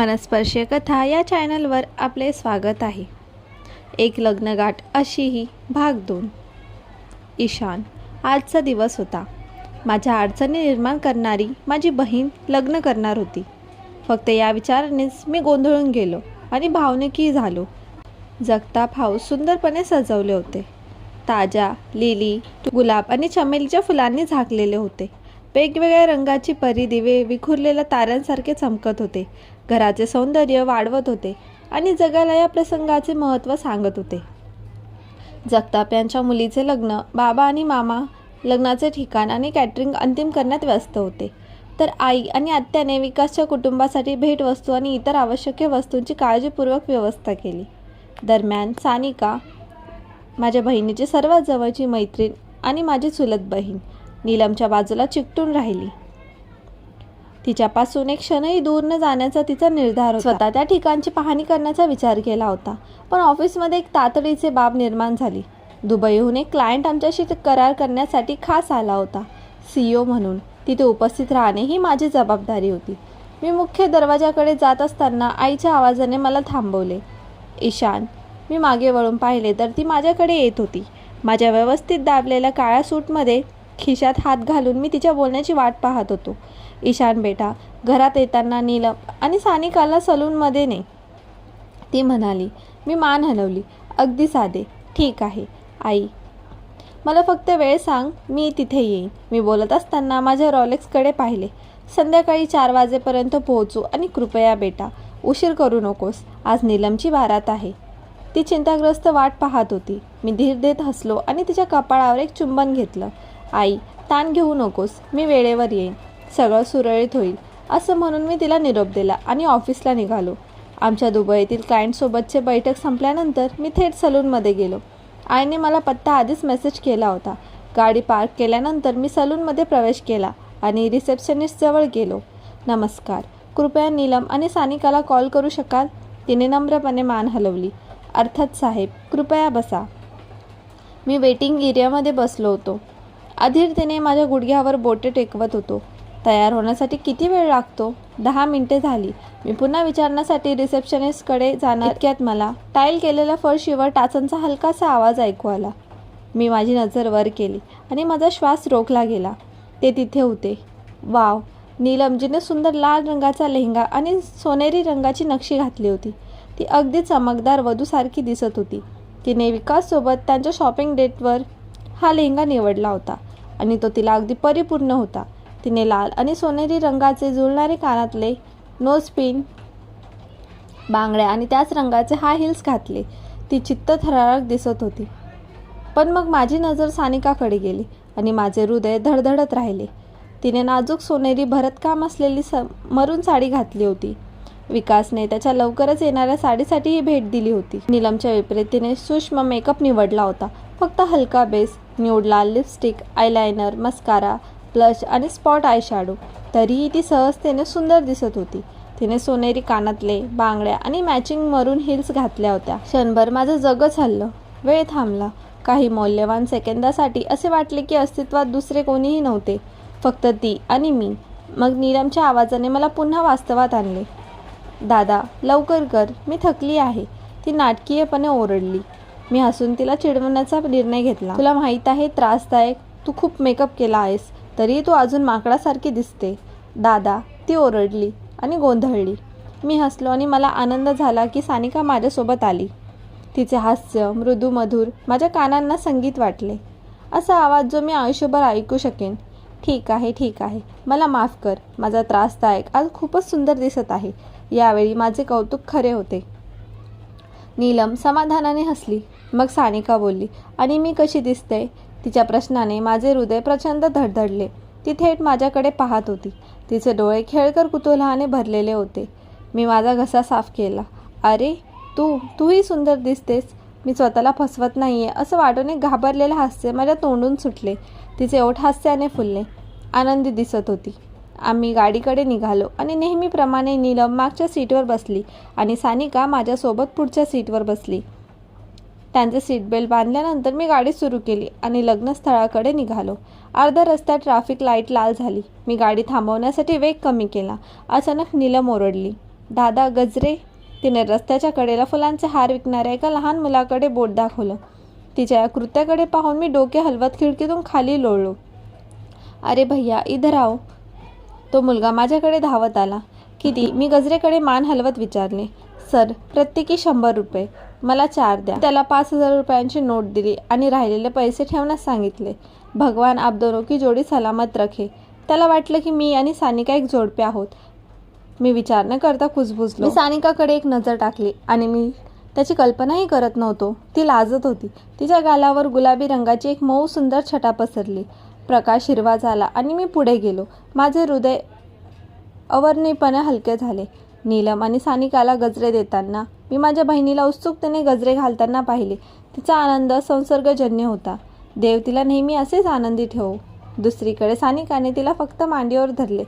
मनस्पर्शीय कथा या चॅनलवर आपले स्वागत आहे. एक लग्नगाठ अशीही भाग दोन. ईशान आजचा दिवस होता. माझ्या अडचणी निर्माण करणारी माझी बहीण लग्न करणार होती. फक्त या विचारानेच मी गोंधळून गेलो आणि भावनिकही झालो. जगताप हाऊस सुंदरपणे सजवले होते. ताज्या लिली गुलाब आणि चमेलीच्या फुलांनी झाकलेले होते. वेगवेगळ्या रंगाची परी दिवे विखुरलेल्या ताऱ्यांसारखे चमकत होते. घराचे सौंदर्य वाढवत होते आणि जगाला या प्रसंगाचे महत्त्व सांगत होते. जगताप यांच्या मुलीचे लग्न बाबा आणि मामा लग्नाचे ठिकाण आणि कॅटरिंग अंतिम करण्यात व्यस्त होते. तर आई आणि आत्याने विकासच्या कुटुंबासाठी भेटवस्तू आणि इतर आवश्यक वस्तूंची काळजीपूर्वक व्यवस्था केली. दरम्यान सानिका माझ्या बहिणीची सर्वात जवळची मैत्रीण आणि माझी चुलत बहीण नीलमच्या बाजूला चिकटून राहिली. तिच्यापासून एक क्षणही दूर न जाण्याचा तिचा निर्धार होता. स्वतः त्या ठिकाणची पाहणी करण्याचा विचार केला होता. पण ऑफिसमध्ये एक तातडीचे बाब निर्माण झाली. दुबईहून एक क्लायंट आमच्याशी करार करण्यासाठी खास आला होता. सीईओ म्हणून. तिथे उपस्थित राहणे ही माझी जबाबदारी होती. मी मुख्य दरवाजाकडे जात असताना आईच्या आवाजाने मला थांबवले. ईशान मी मागे वळून पाहिले तर ती माझ्याकडे येत होती. माझ्या व्यवस्थित दाबलेल्या काळ्या सूटमध्ये खिशात हात घालून मी तिच्या बोलण्याची वाट पाहत होतो. ईशान बेटा घरात येताना नीलम आणि सानिकाला सलूनमध्ये ने. ती म्हणाली मी मान हलवली. अगदी साधे. ठीक आहे आई. मला फक्त वेळ सांग मी तिथे येईन. मी बोलत असताना माझ्या रॉलेक्सकडे पाहिले. संध्याकाळी चार वाजेपर्यंत पोहोचू आणि कृपया बेटा उशीर करू नकोस. आज नीलमची बारात आहे. ती चिंताग्रस्त वाट पाहत होती. मी धीर देत हसलो आणि तिच्या कपाळावर एक चुंबन घेतलं. आई ताण घेऊ नकोस. मी वेळेवर येईन. सगळं सुरळीत होईल असं म्हणून मी तिला निरोप दिला आणि ऑफिसला निघालो. आमच्या दुबईतील क्लायंटसोबतचे बैठक संपल्यानंतर मी थेट सलूनमध्ये गेलो. आईने मला पत्ता आधीच मेसेज केला होता. गाडी पार्क केल्यानंतर मी सलूनमध्ये प्रवेश केला आणि रिसेप्शनिस्टजवळ गेलो. नमस्कार कृपया नीलम आणि सानिकाला कॉल करू शकाल? तिने नम्रपणे मान हलवली. अर्थात साहेब कृपया बसा. मी वेटिंग एरियामध्ये बसलो होतो. अधीरतेने माझ्या गुडघ्यावर बोटे टेकवत होतो. तयार होण्यासाठी किती वेळ लागतो? दहा मिनिटे झाली. मी पुन्हा विचारण्यासाठी रिसेप्शनिस्टकडे जाणार. इतक्यात मला टाईल केलेल्या फरशीवर टाचांचा हलकासा आवाज ऐकू आला. मी माझी नजर वर केली आणि माझा श्वास रोखला गेला. ते तिथे होते. वाव! नीलमजीने सुंदर लाल रंगाचा लेहंगा आणि सोनेरी रंगाची नक्षी घातली होती. ती अगदी चमकदार वधूसारखी दिसत होती. तिने विकाससोबत त्यांच्या शॉपिंग डेटवर हा लेहंगा निवडला होता आणि तो तिला अगदी परिपूर्ण होता. तिने लाल आणि सोनेरी रंगाचे जुळणारे कानातले नोज पिन बांगड्या आणि त्याच रंगाचे हाय हिल्स घातले. ती चित्त थरारक दिसत होती. पण मग माझी नजर सानिकाकडे गेली आणि माझे हृदय धडधडत राहिले. तिने नाजूक सोनेरी भरतकाम असलेली स मरून साडी घातली होती. विकासने त्याच्या लवकरच येणाऱ्या साडीसाठी ही भेट दिली होती. नीलमच्या विपरीत तिने सूक्ष्म मेकअप निवडला होता. फक्त हलका बेस न्यूड लाल लिपस्टिक आयलायनर मस्कारा ब्लश आणि स्पॉट आय शॅडो तरीही ती सहजतेने सुंदर दिसत होती. तिने सोनेरी कानातले बांगड्या आणि मॅचिंग मरून हिल्स घातल्या होत्या. क्षणभर माझं जगच हल्लं. वेळ थांबला. काही मौल्यवान सेकंदासाठी असे वाटले की अस्तित्वात दुसरे कोणीही नव्हते. फक्त ती आणि मी. मग नीलमच्या आवाजाने मला पुन्हा वास्तवात आणले. दादा लवकर कर. मी थकली आहे. ती नाटकीयपणे ओरडली. मी हसून तिला चिडवण्याचा निर्णय घेतला. तुला माहीत आहे त्रासदायक. तू खूप मेकअप केला आहेस. तरी तू अजून माकडासारखी दिसते. दादा ती ओरडली आणि गोंधळली. मी हसलो आणि मला आनंद झाला की सानिका माझ्यासोबत आली. तिचे हास्य मृदू मधुर माझ्या कानांना संगीत वाटले. असा आवाज जो मी आयुष्यभर ऐकू शकेन. ठीक आहे ठीक आहे. मला माफ कर. माझा त्रासदायक. आज खूपच सुंदर दिसत आहे. यावेळी माझे कौतुक खरे होते. नीलम समाधानाने हसली. मग सानिका बोलली आणि मी कशी दिसते? तिच्या प्रश्नाने माझे हृदय प्रचंड धडधडले. ती थेट माझ्याकडे पाहत होती. तिचे डोळे खेळकर कुतूहलाने भरलेले होते. मी माझा घसा साफ केला. अरे तू तूही सुंदर दिसतेस. मी स्वतःला फसवत नाही आहे असं वाटून एक घाबरलेलं हास्य माझ्या तोंडून सुटले. तिचे ओठ हास्याने फुलले. आनंदी दिसत होती. आम्ही गाडीकडे निघालो आणि नेहमीप्रमाणे नीलम मागच्या सीटवर बसली आणि सानिका माझ्यासोबत पुढच्या सीटवर बसली. त्यांचे सीट बेल्ट बांधल्यानंतर मी गाडी सुरू केली आणि लग्नस्थळाकडे निघालो. अर्ध्या रस्त्यात ट्रॅफिक लाइट लाल झाली. मी गाडी थांबवण्यासाठी वेग कमी केला. अचानक नीलम ओरडली. दादा गजरे. तिने रस्त्याच्या कडेला फुलांचे हार विकणाऱ्या एका लहान मुलाकडे बोट दाखवलं. तिच्या या कृत्याकडे पाहून मी डोके हलवत खिडकीतून खाली लोळलो. अरे भैया इधर आओ. तो मुलगा माझ्याकडे धावत आला. किती? मी गजरेकडे मान हलवत विचारले. सर प्रत्येकी शंभर रुपये. मला चार द्या. त्याला पाच हजार रुपयांची नोट दिली आणि राहिलेले पैसे ठेवण्यास सांगितले. भगवान आप दोनों की जोडी सलामत रखे. त्याला वाटलं की मी आणि सानिका एक जोडपे आहोत. मी विचार न करता कुजबुजलो. मी सानिकाकडे एक नजर टाकली आणि मी त्याची कल्पनाही करत नव्हतो. ती लाजत होती. तिच्या गालावर गुलाबी रंगाची एक मऊ सुंदर छटा पसरली. प्रकाश हिरवा झाला आणि मी पुढे गेलो. माझे हृदय अवर्णीपणे हलके झाले. नीलम आणि सानिकाला गजरे देताना. मी माझ्या बहिणीला उत्सुकतेने गजरे घालताना पाहिले. तिचा आनंद संसर्गजन्य होता. देव तिला नेहमी असेच आनंदी ठेवो. दुसरीकडे सानिकाने तिला फक्त मांडीवर धरले.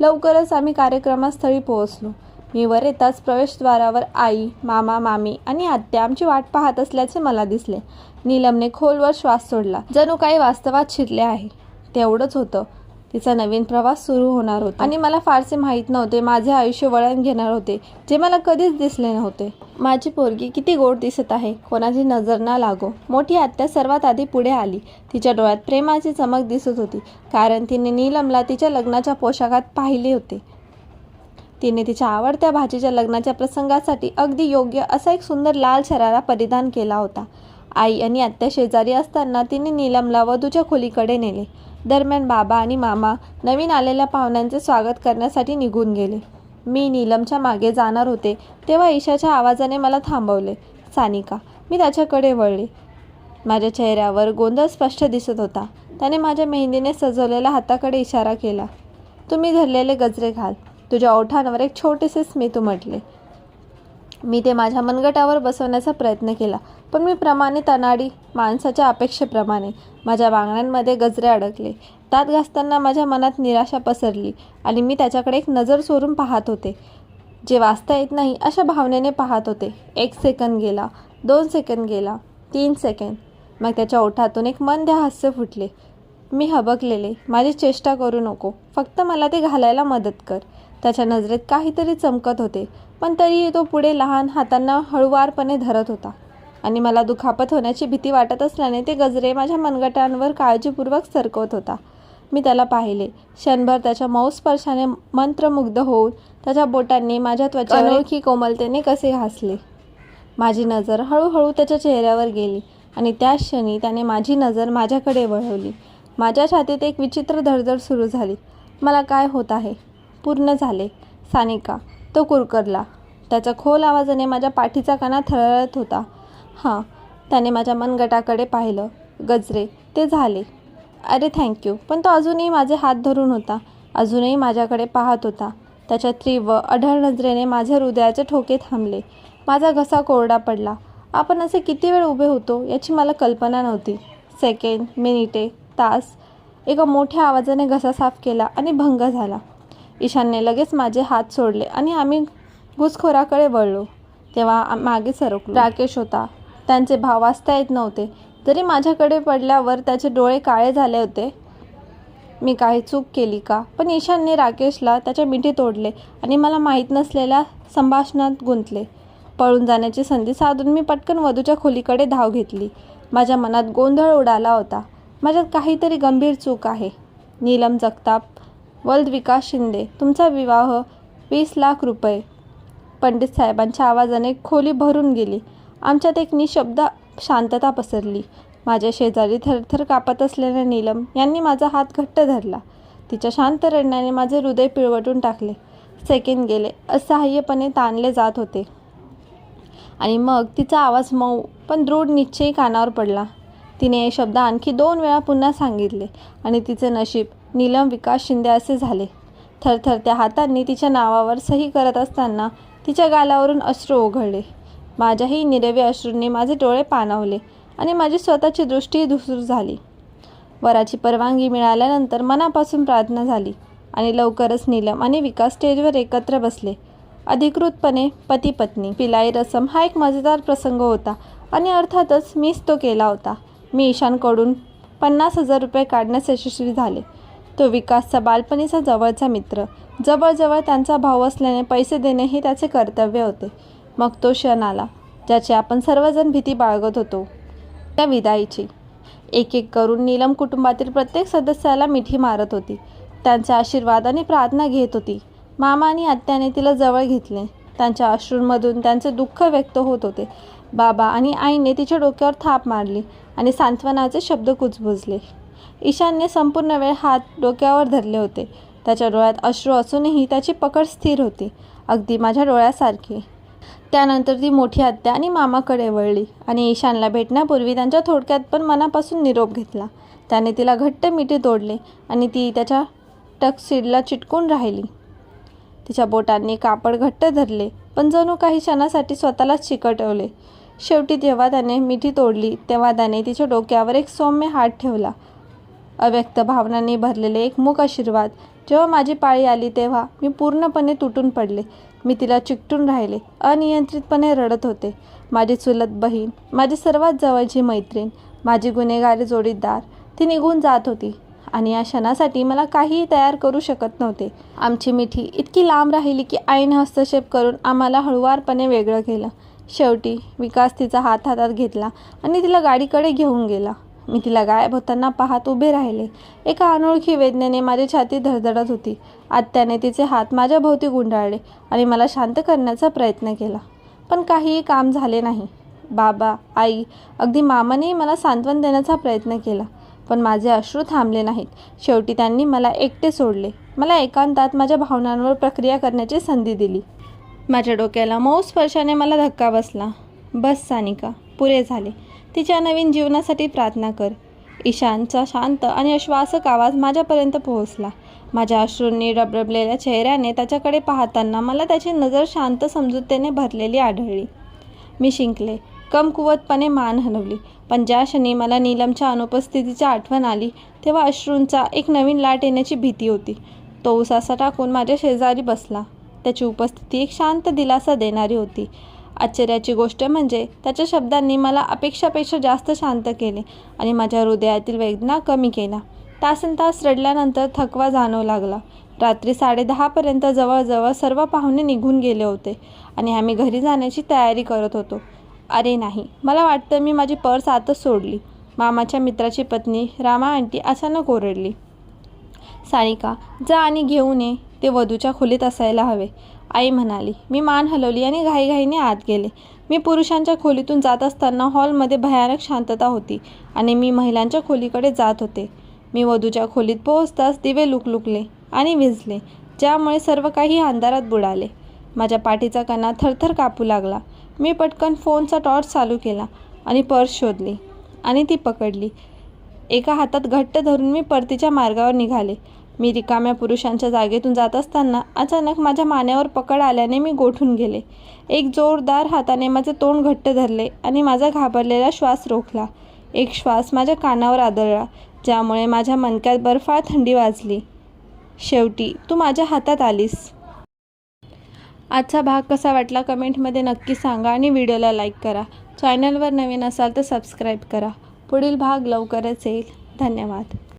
लवकरच आम्ही कार्यक्रमास्थळी पोहोचलो. मी वर येताच प्रवेशद्वारावर आई मामा मामी आणि आत्या आमची वाट पाहत असल्याचे मला दिसले. नीलमने खोलवर श्वास सोडला. जणू काही वास्तवात शिरले आहे. तेवढंच होतं. तिचा नवीन प्रवास सुरू होणार होता. आणि मला फारसे माहीत नव्हते माझे आयुष्य वळण घेणार होते जे मला कधीच दिसले नव्हते. माझी पोरगी किती गोड दिसत आहे कोणाची नजर ना लागो. मोठी आत्या सर्वात आधी पुढे आली. तिच्या डोळ्यात प्रेमाची चमक दिसत होती कारण तिने नीलमला तिच्या लग्नाच्या पोशाखात पाहिले होते. तिने तिच्या आवडत्या भाजीच्या लग्नाच्या प्रसंगासाठी अगदी योग्य असा एक सुंदर लाल शरारा परिधान केला होता. आई आणि आत्या शेजारी असताना तिने नीलमला वधूच्या खोलीकडे नेले. दरम्यान बाबा आणि मामा नवीन आलेल्या पाहुण्यांचे स्वागत करण्यासाठी निघून गेले. मी नीलमच्या मागे जाणार होते तेव्हा ईशाच्या आवाजाने मला थांबवले सानिका मी त्याच्याकडे वळले. माझ्या चेहऱ्यावर गोंधळ स्पष्ट दिसत होता. त्याने माझ्या मेहंदीने सजवलेल्या हाताकडे इशारा केला. तुम्ही धरलेले गजरे घाल. तुझ्या ओठांवर एक छोटेसे स्मित उमटले. मी ते माझ्या मनगटावर बसवण्याचा प्रयत्न केला. पण मी प्रमाणित अनाडी माणसाच्या अपेक्षेप्रमाणे. माझ्या बांगड्यांमध्ये गजरे अडकले. दात घासताना माझ्या मनात निराशा पसरली आणि मी त्याच्याकडे एक नजर सोडून पाहत होते. जे वाचता येत नाही अशा भावनेने पाहत होते. एक सेकंद गेला दोन सेकंद गेला तीन सेकंद. मग त्याच्या ओठातून एक मंद हास्य फुटले. मी हबकलेले माझी चेष्टा करू नको. फक्त मला ते घालायला मदत कर. त्याच्या नजरेत काहीतरी चमकत होते पण तरीही तो पुढे लहान हातांना हळुवारपणे धरत होता. आणि मला दुखापत होण्याची भीती वाटत असल्याने ते गजरे माझ्या मनगटांवर काळजीपूर्वक सरकवत होता. मी त्याला पाहिले. क्षणभर त्याच्या मऊ स्पर्शाने मंत्रमुग्ध होऊन त्याच्या बोटांनी माझ्या त्वचा अनोळखी कोमलतेने कसे घासले माझी नजर हळूहळू त्याच्या चेहऱ्यावर गेली आणि त्याच क्षणी त्याने माझी नजर माझ्याकडे वळवली. माझ्या छातीत एक विचित्र धडधड सुरू झाली. मला काय होत आहे? पूर्ण झाले. सानिका तो कुरकरला. त्याच्या खोल आवाजाने माझ्या पाठीचा कणा थरळत होता. हां त्याने माझ्या मनगटाकडे पाहिलं. गजरे ते झाले. अरे थँक्यू पण तो अजूनही माझे हात धरून होता. अजूनही माझ्याकडे पाहत होता. त्याच्या तीव्र अढळ नजरेने माझ्या हृदयाचे ठोके थांबले. माझा घसा कोरडा पडला. आपण असे किती वेळ उभे होतो याची मला कल्पना नव्हती. सेकंड मिनिटे तास. एका मोठ्या आवाजाने घसा साफ केला आणि भंग झाला. ईशानने लगेच माझे हात सोडले आणि आम्ही घुसखोराकडे वळलो. तेव्हा मागे सरकलो. राकेश होता. त्यांचे भाव वाचता येत नव्हते. जरी माझ्याकडे पडल्यावर त्याचे डोळे काळे झाले होते. मी काही चूक केली का? पण ईशानने राकेशला त्याच्या मिठी तोडले आणि मला माहीत नसलेल्या संभाषणात गुंतले. पळून जाण्याची संधी साधून मी पटकन वधूच्या खोलीकडे धाव घेतली. माझ्या मनात गोंधळ उडाला होता. माझ्यात काहीतरी गंभीर चूक आहे. नीलम जगताप वल्द विकास शिंदे तुमचा विवाह वीस लाख रुपये. पंडित साहेबांच्या आवाजाने खोली भरून गेली. आमच्यात एक निशब्द शांतता पसरली. माझ्या शेजारी थरथर कापत असलेल्या नीलम यांनी माझा हात घट्ट धरला. तिच्या शांत रडण्याने माझे हृदय पिळवटून टाकले. सेकंड गेले. असहाय्यपणे ताणले जात होते. आणि मग तिचा आवाज मऊ पण दृढ निश्चयी कानावर पडला. तिने हे शब्द आणखी दोन वेळा पुन्हा सांगितले आणि तिचे नशीब नीलम विकास शिंदे असे झाले. थरथरत्या हातांनी तिच्या नावावर सही करत असताना तिच्या गालावरून अश्रू ओघळले. माझ्याही निरवे अश्रूंनी माझे डोळे पाणावले आणि माझी स्वतःची दृष्टी धुसूर झाली. वराची परवानगी मिळाल्यानंतर मनापासून प्रार्थना झाली आणि लवकरच नीलम आणि विकास स्टेजवर एकत्र बसले. अधिकृतपणे पती पत्नी पिलाई रसम हा एक मजेदार प्रसंग होता आणि अर्थातच मीच तो केला होता. मी ईशानकडून पन्नास हजार रुपये काढण्यास यशस्वी झाले. तो विकासचा बालपणीचा जवळचा मित्र. जवळजवळ त्यांचा भाऊ असल्याने पैसे देणे हे त्याचे कर्तव्य होते. मग तो क्षण आला ज्याची आपण सर्वजण भीती बाळगत होतो त्या विदाईची. एक एक करून नीलम कुटुंबातील प्रत्येक सदस्याला मिठी मारत होती. त्यांचा आशीर्वाद आणि प्रार्थना घेत होती. मामा आणि आत्याने तिला जवळ घेतले. त्यांच्या अश्रूंमधून त्यांचे दुःख व्यक्त होत होते. बाबा आणि आईने तिच्या डोक्यावर थाप मारली आणि सांत्वनाचे शब्द कुजबुजले. ईशानने संपूर्ण वेळ हात डोक्यावर धरले होते. त्याच्या डोळ्यात अश्रू असूनही त्याची पकड स्थिर होती. अगदी माझ्या डोळ्यासारखी. त्यानंतर ती मोठी आत्या आणि मामाकडे वळली आणि ईशानला भेटण्यापूर्वी त्यांच्या थोडक्यात पण मनापासून निरोप घेतला. त्याने तिला घट्ट मिठी तोडले आणि ती त्याच्या टकसीडला चिटकून राहिली. तिच्या बोटांनी कापड घट्ट धरले पण जणू काही क्षणासाठी स्वतःलाच चिकटवले. शेवटी जेव्हा त्याने मिठी तोडली तेव्हा त्याने तिच्या डोक्यावर एक सौम्य हात ठेवला. अव्यक्त भावनांनी भरलेले एक मूक आशीर्वाद जेव्हा माझी पाळी आली तेव्हा मी पूर्णपणे तुटून पडले. मी तिला चिकटून राहिले. अनियंत्रितपणे रडत होते. माझी चुलत बहीण माझी सर्वात जवळची मैत्रीण माझी गुन्हेगारी जोडीदार ती निघून जात होती. आणि या क्षणासाठी मला काहीही तयार करू शकत नव्हते. आमची मिठी इतकी लांब राहिली की आईने हस्तक्षेप करून आम्हाला हळुवारपणे वेगळं केलं. शेवटी विकास तिचा हात हातात घेतला आणि तिला गाडीकडे घेऊन गेला. मी तिला गायब होताना पाहत उभे राहिले. एका अनोळखी वेदनेने माझी छाती धडधडत होती. आत्याने तिचे हात माझ्या भोवती गुंडाळले आणि मला शांत करण्याचा प्रयत्न केला. पण काहीही काम झाले नाही. बाबा आई अगदी मामानेही मला सांत्वन देण्याचा प्रयत्न केला. पण माझे अश्रू थांबले नाहीत. शेवटी त्यांनी मला एकटे सोडले. मला एकांतात माझ्या भावनांवर प्रक्रिया करण्याची संधी दिली. माझ्या डोक्याला मऊ स्पर्शाने मला धक्का बसला. बस सानिका. पुरे झाले. तिच्या नवीन जीवनासाठी प्रार्थना कर. ईशानचा शांत आणि आश्वासक आवाज माझ्यापर्यंत पोहोचला. माझ्या अश्रूंनी रबरबलेल्या चेहऱ्याने त्याच्याकडे पाहताना मला त्याची नजर शांत समजुतेने भरलेली आढळली. मी शिंकले. कमकुवतपणे मान हलवली. पण ज्या क्षणी मला नीलमच्या अनुपस्थितीची आठवण आली तेव्हा अश्रूंचा एक नवीन लाट येण्याची भीती होती. तो उसासा टाकून माझ्या शेजारी बसला. त्याची उपस्थिती एक शांत दिलासा देणारी होती. आश्चर्याची गोष्ट म्हणजे त्याच्या शब्दांनी मला अपेक्षापेक्षा जास्त शांत केले आणि माझ्या हृदयातील वेदना कमी केला तासन तास रडल्यानंतर थकवा जाणवू लागला. रात्री साडेदहापर्यंत जवळजवळ सर्व पाहुणे निघून गेले होते आणि आम्ही घरी जाण्याची तयारी करत होतो. अरे नाही मला वाटतं मी माझी पर्स आतच सोडली. मामाच्या मित्राची पत्नी रामा आंटी अचानक ओरडली. सानिका जा आणि घेऊन ये. ते वधूच्या खोलीत असायला हवे. आई म्हणाली मी मान हलवली आणि घाईघाईने आत गेले. मी पुरुषांच्या खोलीतून जात असताना हॉलमध्ये भयानक शांतता होती आणि मी महिलांच्या खोलीकडे जात होते. मी वधूच्या खोलीत पोहोचताच दिवे लुकलुकले आणि विझले ज्यामुळे सर्व काही अंधारात बुडाले. माझ्या पाठीचा कणा थरथर कापू लागला. मी पटकन फोनचा टॉर्च चालू केला आणि पर्स शोधली आणि ती पकडली. एका हातात घट्ट धरून मी परतीच्या मार्गावर निघाले. मी रिकाम्या पुरुषांच्या जागेतून जात असताना अचानक माझ्या मान्यावर पकड आल्याने मी गोठून गेले. एक जोरदार हाताने माझे तोंड घट्ट धरले आणि माझा घाबरलेला श्वास रोखला. एक श्वास माझ्या कानावर आदळला ज्यामुळे माझ्या मनक्यात बर्फाळ थंडी वाजली. शेवटी तू माझ्या हातात आलीस. आजचा भाग कसा वाटला कमेंटमध्ये नक्की सांगा आणि व्हिडिओला लाईक करा. चॅनलवर नवीन असाल तर सबस्क्राईब करा. पुढील भाग लवकरच येईल. धन्यवाद.